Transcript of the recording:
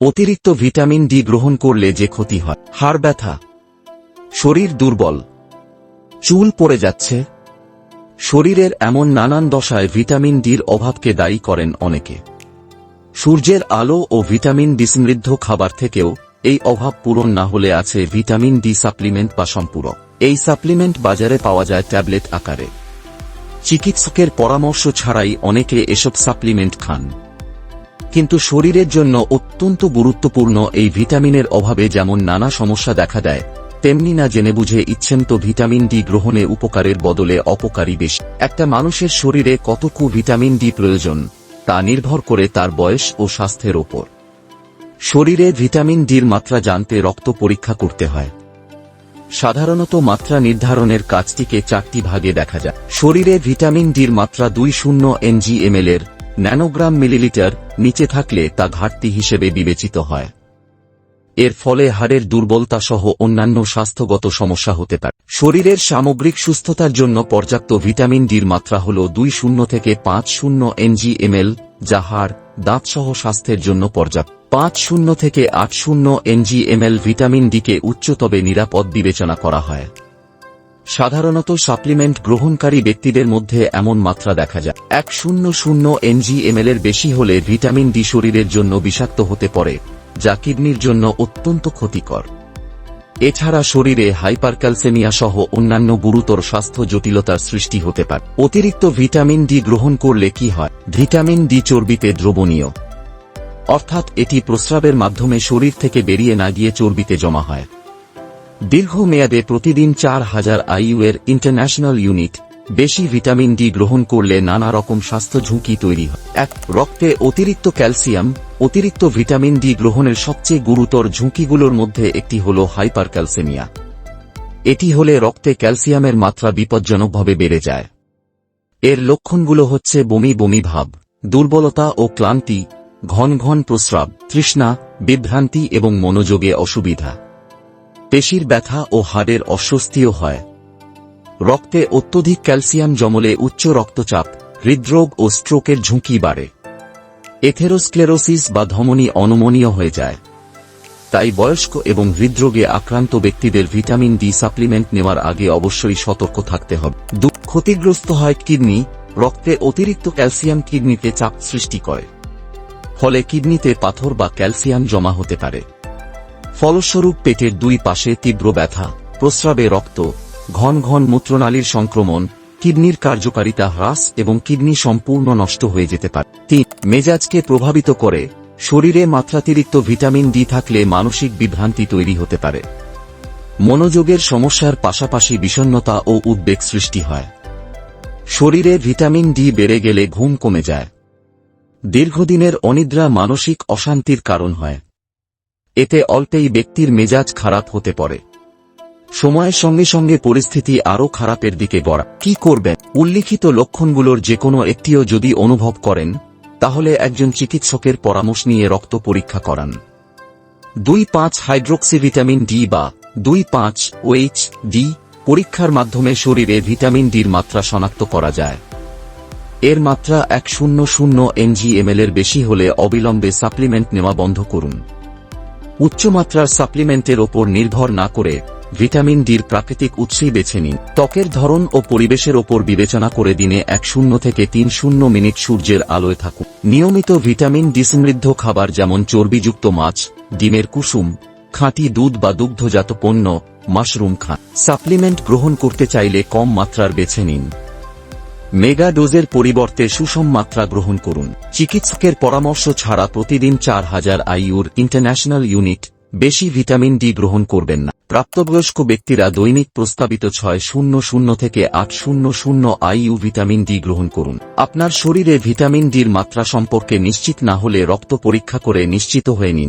অতিরিক্ত vitamin D গ্রহণ করলে যে ক্ষতি হয়। হাড় ব্যথা। শরীর দুর্বল। চুল পড়ে যাচ্ছে। শরীরের এমন নানান দশায় ভিটামিন ডির অভাবকে দায়ী করেন অনেকে। সূর্যের আলো ও ভিটামিন ডি সমৃদ্ধ খাবার থেকেও এই অভাব পূরণ না হলে আছে ভিটামিন ডি সাপ্লিমেন্ট বা সম্পূরক। এই সাপ্লিমেন্ট বাজারে পাওয়া যায় ট্যাবলেট আকারে। চিকিৎসকের পরামর্শ ছাড়াই অনেকে এসব সাপ্লিমেন্ট খান। কিন্তু শরীরের জন্য অত্যন্ত গুরুত্বপূর্ণ এই ভিটামিনের অভাবে যেমন নানা সমস্যা দেখা দেয়, তেমনি না জেনে বুঝে ইচ্ছেন তো ভিটামিন ডি গ্রহণে উপকারের বদলে অপকারী বেশি। একটা মানুষের শরীরে কতকু ভিটামিন ডি প্রয়োজন, তা নির্ভর করে তার বয়স ও স্বাস্থ্যের ওপর। শরীরে ভিটামিন ডির মাত্রা জানতে রক্ত পরীক্ষা করতে হয়। সাধারণত মাত্রা নির্ধারণের কাজটিকে চারটি ভাগে দেখা যায়। শরীরে ভিটামিন ডির মাত্রা দুই শূন্য এনজিএমএল এর ন্যানোগ্রাম মিলিলিটার নিচে থাকলে তা ঘাটতি হিসেবে বিবেচিত হয়। এর ফলে হাড়ের দুর্বলতা সহ অন্যান্য স্বাস্থ্যগত সমস্যা হতে পারে। শরীরের সামগ্রিক সুস্থতার জন্য পর্যাপ্ত ভিটামিন ডির মাত্রা হল দুই শূন্য থেকে পাঁচ শূন্য এনজিএমএল, যা হাড়, দাঁতসহ স্বাস্থ্যের জন্য পর্যাপ্ত। পাঁচ শূন্য থেকে আট শূন্য এনজিএমএল ভিটামিন ডিকে উচ্চ তবে নিরাপদ বিবেচনা করা হয়। সাধারণত সাপ্লিমেন্ট গ্রহণকারী ব্যক্তিদের মধ্যে এমন মাত্রা দেখা যায়। এক শূন্য শূন্য এনজিএমএল এর বেশি হলে ভিটামিন ডি শরীরের জন্য বিষাক্ত হতে পারে, যা কিডনির জন্য অত্যন্ত ক্ষতিকর। এছাড়া শরীরে হাইপারক্যালসেমিয়া সহ অন্যান্য গুরুতর স্বাস্থ্য জটিলতার সৃষ্টি হতে পারে। অতিরিক্ত ভিটামিন ডি গ্রহণ করলে কি হয়? ভিটামিন ডি চর্বিতে দ্রবণীয়। অর্থাৎ এটি প্রস্রাবের মাধ্যমে শরীর থেকে বেরিয়ে না গিয়ে চর্বিতে জমা হয়। দীর্ঘমেয়াদে প্রতিদিন চার হাজার আইইউ এর ইন্টারন্যাশনাল ইউনিট বেশি ভিটামিন ডি গ্রহণ করলে নানা রকম স্বাস্থ্য ঝুঁকি তৈরি হয়। এক, রক্তে অতিরিক্ত ক্যালসিয়াম, অতিরিক্ত ভিটামিন ডি গ্রহণের সবচেয়ে গুরুতর ঝুঁকিগুলোর মধ্যে একটি হল হাইপার ক্যালসেমিয়া এটি হলে রক্তে ক্যালসিয়ামের মাত্রা বিপজ্জনকভাবে বেড়ে যায়। এর লক্ষণগুলো হচ্ছে বমি বমি ভাব, দুর্বলতা ও ক্লান্তি, ঘন ঘন প্রস্রাব, তৃষ্ণা, বিভ্রান্তি এবং মনোযোগে অসুবিধা। পেশির ব্যথা ও হাড়ের অস্বস্তিও হয়। রক্তে অত্যধিক ক্যালসিয়াম জমলে উচ্চ রক্তচাপ, হৃদরোগ ও স্ট্রোকের ঝুঁকি বাড়ে। এথেরোস্ক্লেরোসিস বা ধমনী অনমনীয় হয়ে যায়। তাই বয়স্ক এবং হৃদরোগে আক্রান্ত ব্যক্তিদের ভিটামিন ডি সাপ্লিমেন্ট নেওয়ার আগে অবশ্যই সতর্ক থাকতে হবে। ক্ষতিগ্রস্ত হয় কিডনি, রক্তে অতিরিক্ত ক্যালসিয়াম কিডনিতে চাপ সৃষ্টি করে। ফলে কিডনিতে পাথর বা ক্যালসিয়াম জমা হতে পারে। ফলস্বরূপ পেটের দুই পাশে তীব্র ব্যথা, প্রস্রাবে রক্ত, ঘন ঘন মূত্রনালীর সংক্রমণ, কিডনির কার্যকারিতা হ্রাস এবং কিডনি সম্পূর্ণ নষ্ট হয়ে যেতে পারে। তিন, মেজাজকে প্রভাবিত করে, শরীরে মাত্রাতিরিক্ত ভিটামিন ডি থাকলে মানসিক বিভ্রান্তি তৈরি হতে পারে। মনোযোগের সমস্যার পাশাপাশি বিষণ্নতা ও উদ্বেগ সৃষ্টি হয়। শরীরে ভিটামিন ডি বেড়ে গেলে ঘুম কমে যায়। দীর্ঘদিনের অনিদ্রা মানসিক অশান্তির কারণ হয়। এতে অল্পেই ব্যক্তির মেজাজ খারাপ হতে পারে। সময়ের সঙ্গে সঙ্গে পরিস্থিতি আরও খারাপের দিকে গড়া। কি করবেন? উল্লিখিত লক্ষণগুলোর যে কোনো একটিও যদি অনুভব করেন, তাহলে একজন চিকিৎসকের পরামর্শ নিয়ে রক্ত পরীক্ষা করান। দুই পাঁচ হাইড্রোক্সি ভিটামিন ডি বা দুই পাঁচ ওএইচ ডি পরীক্ষার মাধ্যমে শরীরে ভিটামিন ডির মাত্রা শনাক্ত করা যায়। এর মাত্রা এক শূন্য শূন্য এনজিএমএল এর বেশি হলে অবিলম্বে সাপ্লিমেন্ট নেওয়া বন্ধ করুন। উচ্চমাত্রার সাপ্লিমেন্টের ওপর নির্ভর না করে ভিটামিন ডির প্রাকৃতিক উৎসই বেছে নিন। ত্বকের ধরন ও পরিবেশের ওপর বিবেচনা করে দিনে এক শূন্য থেকে তিন শূন্য মিনিট সূর্যের আলোয় থাকুন। নিয়মিত ভিটামিন ডি সমৃদ্ধ খাবার যেমন চর্বিযুক্ত মাছ, ডিমের কুসুম, খাঁটি দুধ বা দুগ্ধজাত পণ্য, মাশরুম খান। সাপ্লিমেন্ট গ্রহণ করতে চাইলে কম মাত্রার বেছে নিন। মেগা ডোজের পরিবর্তে সুষম মাত্রা গ্রহণ করুন। চিকিৎসকের পরামর্শ ছাড়া প্রতিদিন চার হাজার আইউর ইন্টারন্যাশনাল ইউনিট বেশি ভিটামিন ডি গ্রহণ করবেন না। প্রাপ্তবয়স্ক ব্যক্তিরা দৈনিক প্রস্তাবিত ছয় শূন্য শূন্য থেকে আট শূন্য শূন্য আইইউ ভিটামিন ডি গ্রহণ করুন। আপনার শরীরে ভিটামিন ডির মাত্রা সম্পর্কে নিশ্চিত না হলে রক্ত পরীক্ষা করে নিশ্চিত হয়ে নিন।